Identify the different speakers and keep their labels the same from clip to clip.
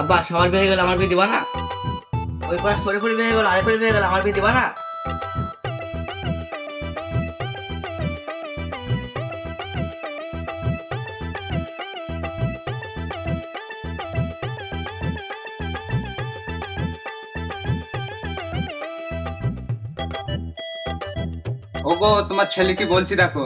Speaker 1: আব্বা সবার বিয়ে গেল আমার বিয়ে দিবা না? ওই পাশ পরে পরে বিয়ে গেল আরেক পরে বিয়ে গেল আমার বিয়ে দিবা না?
Speaker 2: ওগো তোমার ছেলেকে বলছি দেখো?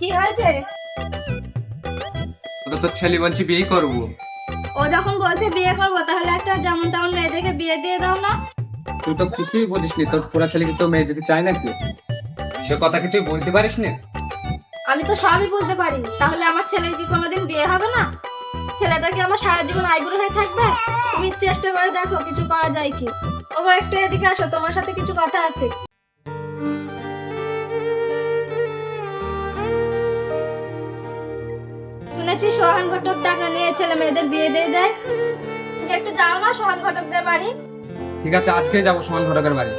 Speaker 3: কি হয়েছে?
Speaker 2: তো তোর ছেলে বলছি বিয়ে করব।
Speaker 3: ও যখন বলছে বিয়ে করব তাহলে একটা যেমন তেমন মেয়ে দেখে বিয়ে দিয়ে দাও না।
Speaker 2: তুই তো কিছুই বুঝিস নি তোর পুরা ছেলেকে তো মেয়ে দিতে চায় নাকি? সে কথা কি তুই বুঝতে পারিস না?
Speaker 3: আমি তো সবই বুঝতে পারি তাহলে আমার ছেলের কি কোনোদিন বিয়ে হবে না? ছেলেটা কি আমার সারা জীবন আইবুড়ো হয়ে থাকবে? তুমি চেষ্টা করে দেখো কিছু করা যায় কি। ওগো একটু এদিকে আসো তোমার সাথে কিছু কথা আছে। শুনেছি সোহান ঘটক টাকা নিয়ে ছেলে মেয়েদের বিয়ে দিয়ে দেয়। তুমি একটু যাও না সোহান ঘটকদের বাড়ি।
Speaker 2: ঠিক আছে আজকে যাব সোহান ঘটকের বাড়ি।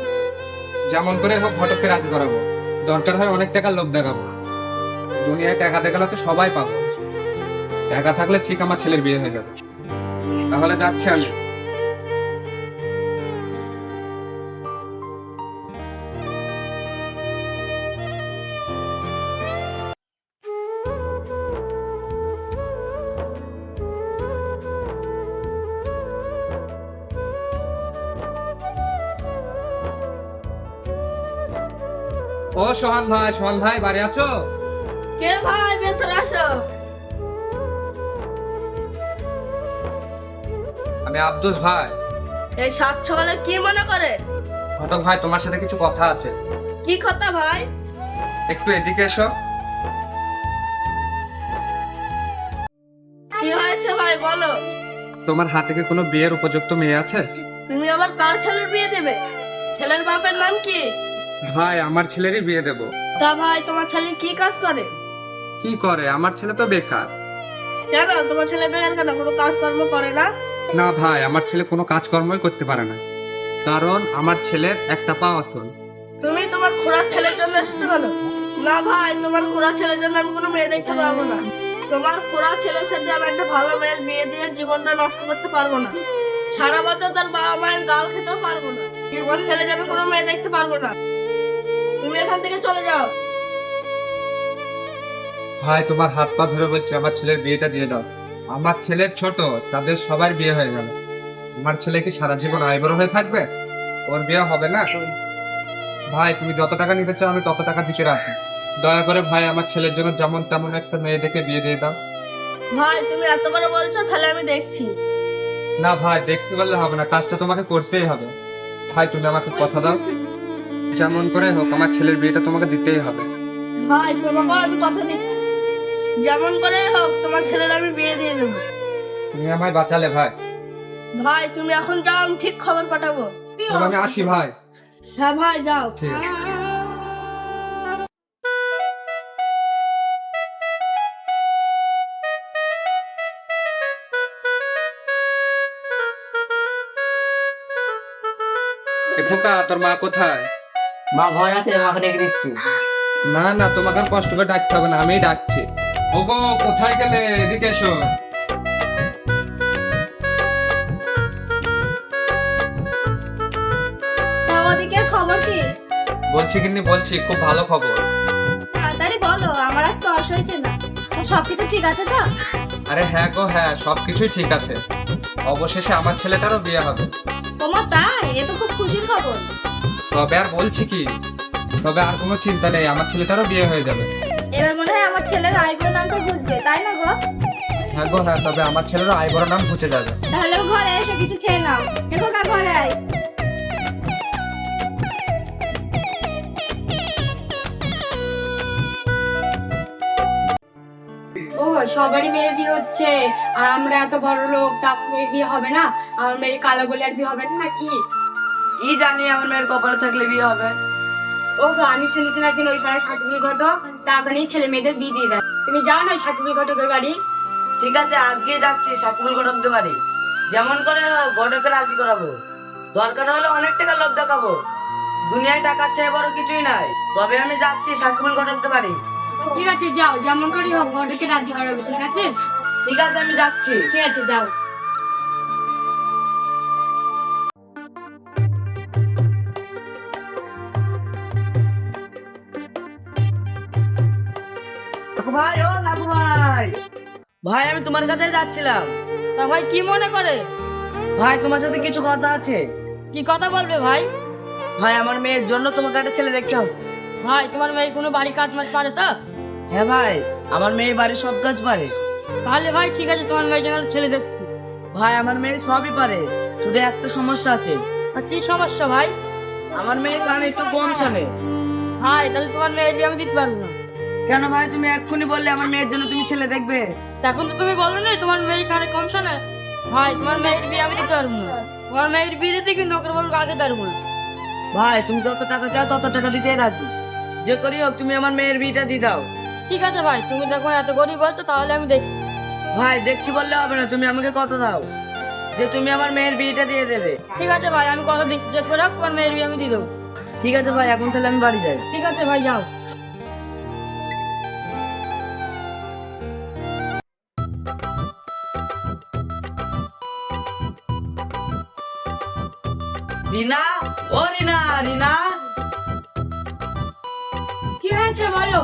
Speaker 2: যেমন করে হোক ঘটককে রাজি করাবো। দরকার হয় অনেক টাকার লোভ দেখাবো। দুনিয়ায় টাকা দেখালে তো সবাই পাবো। টাকা থাকলে ঠিক আমার ছেলের বিয়ে হয়ে যাবে। তাহলে যাচ্ছি আমি। সোহান ভাই সোহান ভাই বাড়ি আছো?
Speaker 3: কে ভাই ভেতরে আসো।
Speaker 2: আমি আব্দুস ভাই।
Speaker 4: এই সাত সকালে কি মনে করে?
Speaker 2: ঘটক ভাই তোমার সাথে কিছু কথা আছে।
Speaker 4: কি কথা ভাই?
Speaker 2: একটু এদিকে এসো।
Speaker 4: কি হয়েছে ভাই বলো।
Speaker 2: তোমার হাতে কি কোনো বিয়ের উপযুক্ত মেয়ে আছে?
Speaker 4: তুমি আবার কার ছেলের বিয়ে দেবে? ছেলের বাপের নাম কি?
Speaker 2: ভাই আমার ছেলেরই বিয়ে দেব।
Speaker 4: তা ভাই তোমার ছেলে কি কাজ করে?
Speaker 2: কি করে? আমার ছেলে তো বেকার।
Speaker 4: কেন তোমার ছেলে বেকার কেন? কোনো কাজ কর্ম করে না?
Speaker 2: না ভাই আমার ছেলে কোনো কাজকর্মই করতে পারে না। কারণ আমার ছেলের একটা পা অতল।
Speaker 4: তুমি তোমার খোড়ার ছেলের জন্য এসেছ কেন? না ভাই তোমার খোড়া ছেলের জন্য আমি কোনো মেয়ে দেখতে পারব না। তোমার খোড়া ছেলের সাথে আমি একটা ভালো মেয়ের বিয়ে দিয়ে জীবনটা নষ্ট করতে পারব না। সারা বছর তার বাবা মায়ের গাল খেতেও পারব না। জীবন ছেলে যেন কোনো মেয়ে দেখতে পারব না। তুমি এখান থেকে চলে যাও।
Speaker 2: ভাই তোমার হাত পা ধরে বলছি আমার ছেলের বিয়েটা দিয়ে দাও। আমার ছেলের ছোট তাদের সবার বিয়ে হয়ে গেল। আমার ছেলে কি সারা জীবন আইবড় হয়ে থাকবে? ওর বিয়ে হবে না? ভাই তুমি যত টাকা নিতে চাও আমি তত টাকা দিতে রাখি। দয়া করে ভাই আমার ছেলের জন্য যেমন তেমন একটা মেয়ে দেখে বিয়ে দিয়ে দাও।
Speaker 4: ভাই তুমি এত করে বলছো তাহলে আমি দেখছি।
Speaker 2: না ভাই দেখতে বললে হবে না কাজটা তোমাকে করতেই হবে। ভাই তুমি আমাকে কথা দাও। যেমন করে হোক আমার ছেলের বিয়েটা তোমাকে দিতেই হবে।
Speaker 4: ভাই তোমাকেও আমি কথা দিচ্ছি যেমন করে হোক তোমার ছেলের আমি বিয়ে দিয়ে দেবো।
Speaker 2: তুমি আমায় বাঁচালে ভাই।
Speaker 4: ভাই তুমি এখন যাও আমি ঠিক খবর পাঠাবো।
Speaker 2: তবে আমি আসি ভাই।
Speaker 4: হ্যাঁ ভাই যাও।
Speaker 2: ঠিক আছে। খোকা তোর মা কোথায়?
Speaker 1: মা ভয় আছে মাকে ডেকে দিচ্ছি।
Speaker 2: না না তোমাকে আর কষ্ট করে ডাকতে হবে না আমিই ডাকছি। ওগো কোথায় গেলে? এদিকে এসো।
Speaker 3: তা ওদিকের খবর কি?
Speaker 2: বলছি কিন্তু বলছি খুব ভালো খবর।
Speaker 3: তাড়াতাড়ি বলো আমার আর তর্স হয়েছে না। সবকিছু ঠিক আছে তো?
Speaker 2: আরে হ্যাঁ গো হ্যাঁ সবকিছুই ঠিক আছে। অবশেষে আমার ছেলেটারও বিয়ে হবে।
Speaker 3: তোমার তাই? এ তো খুব খুশির খবর।
Speaker 2: তবে আর বলছি কি তবে আর কোনো চিন্তা নেই আমার ছেলেটারও বিয়ে হয়ে যাবে।
Speaker 3: এবার মনে হয় আমার ছেলের আইবুড়ো নামটা বুঝবে তাই না গো?
Speaker 2: হ্যাঁ গো হ্যাঁ তবে আমার ছেলেরও আই বড় নাম ঘুচে যাবে।
Speaker 3: তাহলে ঘরে এসে কিছু খেয়ে নাও। দেখো কা ঘরে আয়।
Speaker 5: ও সবারই মেয়ের বিয়ে হচ্ছে আর আমরা এত বড় লোক তা মেয়ের বিয়ে হবে না? আমার মেয়ে কালো বলে আর বিয়ে হবে না নাকি?
Speaker 1: কি জানি আমার মেয়ের কপালে থাকলে বিয়ে হবে?
Speaker 5: ও তো আমি শুনেছি না একদিন ওই পাড়ায় সার্টিফিকেট ঘটক তারপরে ছেলে মেয়েদের বিয়ে দিয়ে দেয়। তুমি যাও না ওই সার্টিফিকেট ঘটকের বাড়ি।
Speaker 1: ঠিক আছে আজকে যাচ্ছি সাকুল ঘটকতে পারি যেমন করে হোক ঘটকে রাজি করাবো। দরকার হলে অনেক টাকা লোভ দেখাবো। দুনিয়ায় টাকার চেয়ে বড় কিছুই নাই। তবে আমি যাচ্ছি সাকুল ঘটকতে পারি
Speaker 5: ঠিক আছে যাও। যেমন করে হোক ঘটকে রাজি করাবে ঠিক আছে?
Speaker 1: ঠিক আছে আমি যাচ্ছি।
Speaker 5: ঠিক আছে যাও।
Speaker 1: ভাই। ভাই ভাই আমি তোমার কাছে যাচ্ছিলাম।
Speaker 5: তা ভাই কি মনে করে?
Speaker 1: ভাই তোমার সাথে কিছু কথা আছে।
Speaker 5: কি কথা বলবে ভাই?
Speaker 1: ভাই আমার মেয়ের জন্য তোমাকে একটা ছেলে দেখতে হবে।
Speaker 5: ভাই তোমার মেয়ে কোনো বাড়ি কাজ মাজ পারে তো?
Speaker 1: হ্যাঁ ভাই আমার মেয়ে বাড়ির সব কাজ পারে।
Speaker 5: তাহলে ভাই ঠিক আছে তোমার মেয়ের জন্য ছেলে দেখছি।
Speaker 1: ভাই আমার মেয়ে সবই পারে শুধু একটা সমস্যা আছে।
Speaker 5: আর কি সমস্যা ভাই?
Speaker 1: আমার মেয়ে কানে একটু কম শোনে।
Speaker 5: ভাই তাহলে তোমার মেয়ে বিয়ে আমি দিতে পারব না।
Speaker 1: কেন ভাই তুমি এক্ষুনি বললে আমার মেয়ের জন্য তুমি ছেলে দেখবে?
Speaker 5: এখন তো তুমি বলো না তোমার মেয়ে কানে কম শোনে? ভাই তোমার মেয়ের বিয়ে আমি দিতে পারব না। তোমার মেয়ের বিয়ে দিতে কি নোকের বলব আগে পারব না
Speaker 1: ভাই তুমি যত টাকা চাও তত টাকা দিতেই রাখি যে করি হোক তুমি আমার মেয়ের বিয়েটা দিয়ে দাও।
Speaker 5: ঠিক আছে ভাই তুমি দেখো এত গরিব বলছো তাহলে আমি দেখি।
Speaker 1: ভাই দেখছি বললে হবে না তুমি আমাকে কত দাও। যে তুমি আমার মেয়ের বিয়েটা দিয়ে দেবে।
Speaker 5: ঠিক আছে ভাই আমি কথা দিচ্ছি যে করে হোক, তোমার মেয়ের বিয়ে আমি দিয়ে দেবো।
Speaker 1: ঠিক আছে ভাই এখন তাহলে আমি বাড়ি যাই।
Speaker 5: ঠিক আছে ভাই যাও।
Speaker 1: রিনা ও রিনা রিনা।
Speaker 5: কি হয়েছে বলো?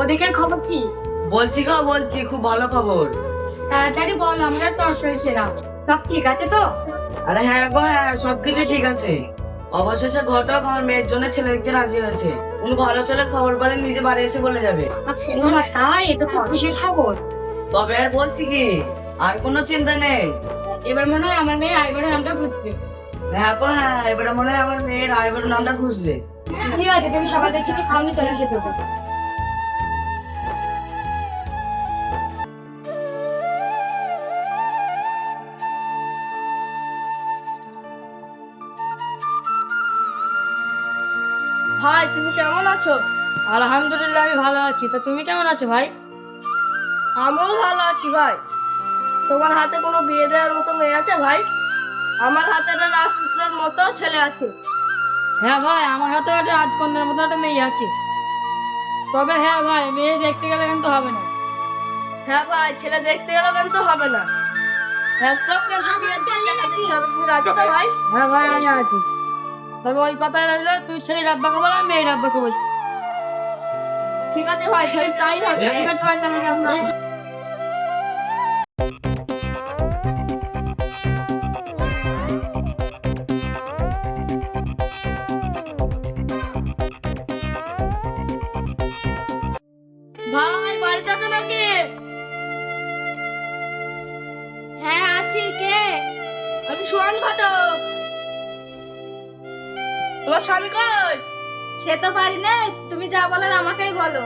Speaker 5: ওদিকের খবর কি?
Speaker 1: বলছি গো বলছি খুব ভালো খবর।
Speaker 5: তাড়াতাড়ি বল আমরা তোর শরীর না সব ঠিক আছে তো?
Speaker 1: আরে হ্যাঁ গো হ্যাঁ সবকিছু ঠিক আছে। অবশেষে ঘটক আমার মেয়ের জন্য ছেলে দেখতে রাজি হয়েছে। উনি ভালো ছেলের খবর পারে নিজে বাড়ি এসে বলে যাবে।
Speaker 5: আচ্ছা না তাই? এটা তো খুশির খবর।
Speaker 1: তবে আর বলছি কি আর কোনো চিন্তা নেই।
Speaker 5: এবার মনে হয় আমার মেয়ে আইবারের নামটা বুঝবে।
Speaker 1: হ্যাঁ গো হ্যাঁ এবারে মনে হয় আমার মেয়ের আইবার নামটা খুঁজবে।
Speaker 5: ঠিক আছে তুমি সকাল থেকে কিছু খাওনি চলে খেতে
Speaker 4: আছো?
Speaker 5: আলহামদুলিল্লাহ আমি ভালো আছি। তো তুমি কেমন আছো ভাই?
Speaker 4: আমিও ভালো আছি ভাই। তোমার হাতে কোনো বিয়ে দেওয়ার মতো মেয়ে আছে ভাই? আমার হাতে একটা রাজপুত্রের মতো ছেলে আছে।
Speaker 5: হ্যাঁ ভাই আমার হাতে একটা রাজকন্যার মতো একটা মেয়ে আছে। তবে হ্যাঁ ভাই মেয়ে দেখতে গেলে কিন্তু হবে না।
Speaker 4: হ্যাঁ ভাই ছেলে দেখতে গেলে কিন্তু হবে না। হ্যাঁ ভাই?
Speaker 5: হ্যাঁ ভাই আমি আছি তবে ওই কথা রইল তুই ছেলের আব্বাকে বল আমি মেয়ে আব্বাকে বল
Speaker 4: ঠিক আছে ভাই তাহলে তাই হবে।
Speaker 5: ঠিক আছে তাহলে আমরা
Speaker 4: ভাই বাড়িতে আছো নাকি?
Speaker 3: হ্যাঁ আছি। কে?
Speaker 4: আমি সোহান ঘটক। তোমার স্বামী কই?
Speaker 3: সে তো পারি না তুমি যা বলার আমাকেই বলো।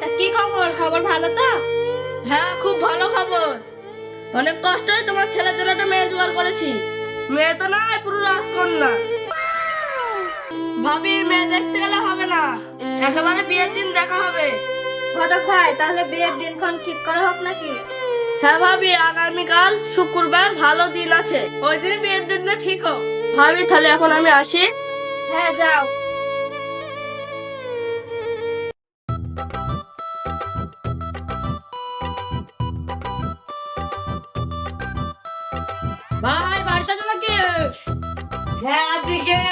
Speaker 3: তা কি খবর? খবর ভালো তো?
Speaker 4: হ্যাঁ খুব ভালো খবর। অনেক কষ্টই তোমার ছেলের জন্য একটা মেয়ে জোগাড় করেছি। মেয়ে তো নয় পুরো রাজকন্যা। ভাবি মেয়ে দেখতে গেলে হবে না। একেবারে বিয়ের দিন দেখা হবে।
Speaker 3: ঘটক ভাই তাহলে বিয়ের দিনক্ষণ ঠিক করা হোক নাকি?
Speaker 4: হ্যাঁ ভাবি আগামীকাল শুক্রবার ভালো দিন আছে। ওই দিন বিয়ের দিনটা ঠিক হোক। ভাবি তাহলে এখন আমি আসি।
Speaker 3: হ্যাঁ যাও।
Speaker 5: ভাই বাড়িতে আছো নাকি
Speaker 1: হ্যাঁ আছি কে?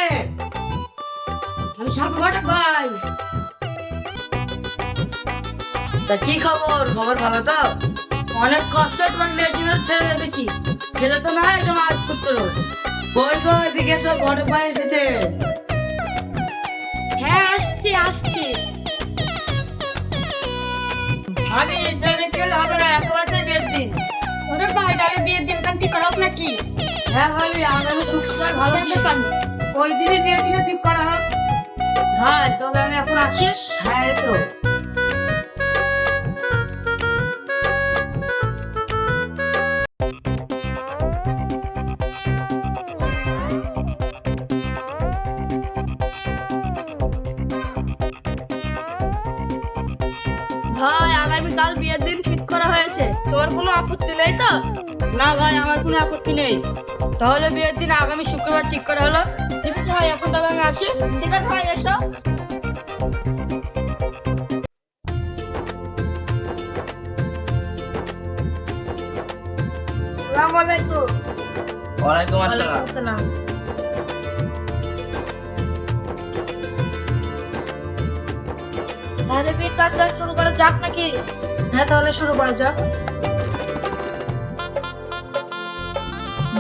Speaker 5: আমি সাকু ঘটক ভাই।
Speaker 1: তা কি খবর? খবর ভালো তো?
Speaker 5: অনেক কষ্ট তোমার জন্য ছেলে দেখেছি। ছেলে তো নয় একদম আজ করতে
Speaker 1: কই কই দিকে সব ঘটক ভাই এসেছে।
Speaker 5: হ্যাঁ আসছি আসছি। আমি দেখতে গেলে হবে না একেবারে বিয়ের দিন। ওরে ভাই তাহলে বিয়ের দিন কান ঠিক করা হোক নাকি? হ্যাঁ ভাবি আগামী শুক্রবার ভালো দিন পান ওই দিনই বিয়ের দিনে ঠিক করা হোক হ্যাঁ তবে আমি এখন আসিস
Speaker 1: হ্যাঁ তো।
Speaker 4: কাল বিয়ের দিন ঠিক করা হয়েছে। তোমার কোনো আপত্তি নেই তো?
Speaker 5: না ভাই আমার কোনো আপত্তি নেই। তাহলে বিয়ের দিন আগামী শুক্রবার ঠিক করা হলো? ঠিক আছে ভাই এখন তবে আমি আসি।
Speaker 4: ঠিক আছে ভাই এসো। আসসালামু আলাইকুম।
Speaker 1: ওয়ালাইকুম আসসালাম।
Speaker 5: তাহলে বিয়ের কাজ শুরু করা যাক নাকি? হ্যাঁ তাহলে শুরু করা যাক।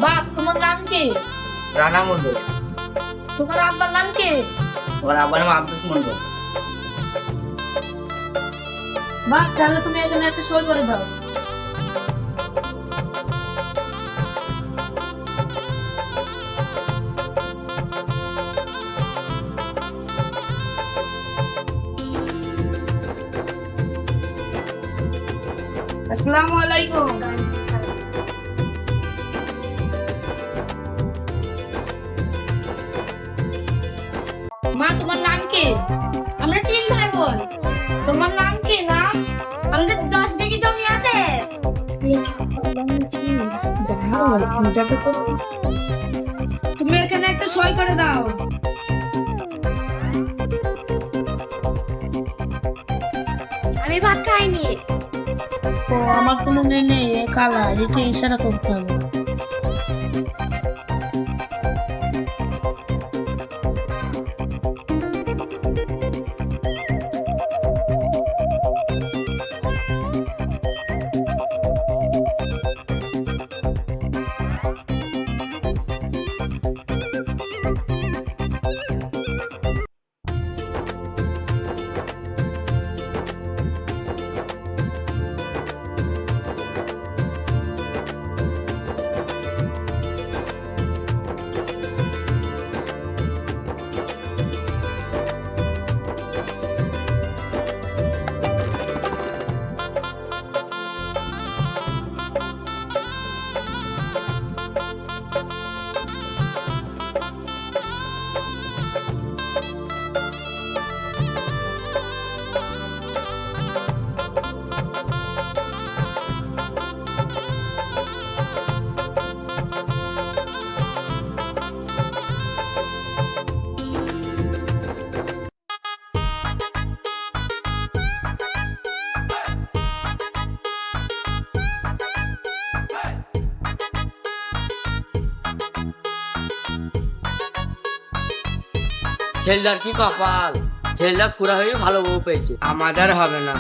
Speaker 5: বাপ তোমার নাম কি?
Speaker 1: রানা মন্ডল
Speaker 5: তোমার আব্বার নাম কি?
Speaker 1: আমার আব্বার নাম আব্দুস মন্ডল
Speaker 5: বাপ তাহলে তুমি এখানে একটা সই করে দাও। আসসালামু আলাইকুম। মা, তোমার নাম কি?
Speaker 6: আমরা তিন ভাই বোন।
Speaker 5: তোমার নাম কি, নাম?
Speaker 6: আমাদের দশ বিঘি জমি আছে।
Speaker 5: তুমি এখানে একটা সই করে দাও। ও আমার তো মনে নেই এ কালা একে ইশারা করতে হবে।
Speaker 1: ছেলেদার কি কপাল? ছেলেদার পুরা হয়ে ভালো বউ পেয়েছে। আমাদের হবে না।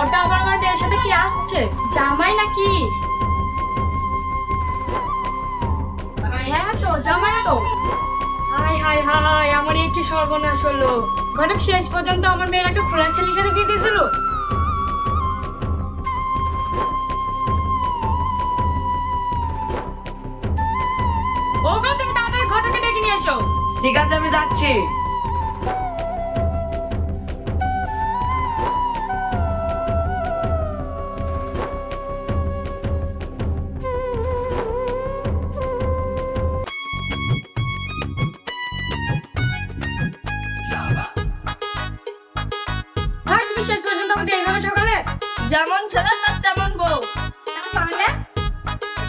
Speaker 7: ওটা আমার মেয়ের সাথে কি আসছে? জামাই নাকি? জামাই তো? হাই হাই হাই, আমার এই সর্বনাশ হলো? ঘটক শেষ পর্যন্ত আমার মেয়ের একটা খোলা ছেলের সাথে বিয়ে দিয়ে দিল? ওগো, তুমি তাড়াতাড়ি ঘটকে ডেকে নিয়ে এসো।
Speaker 1: ঠিক আছে, আমি যাচ্ছি।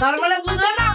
Speaker 5: তার মানে বুঝলে না?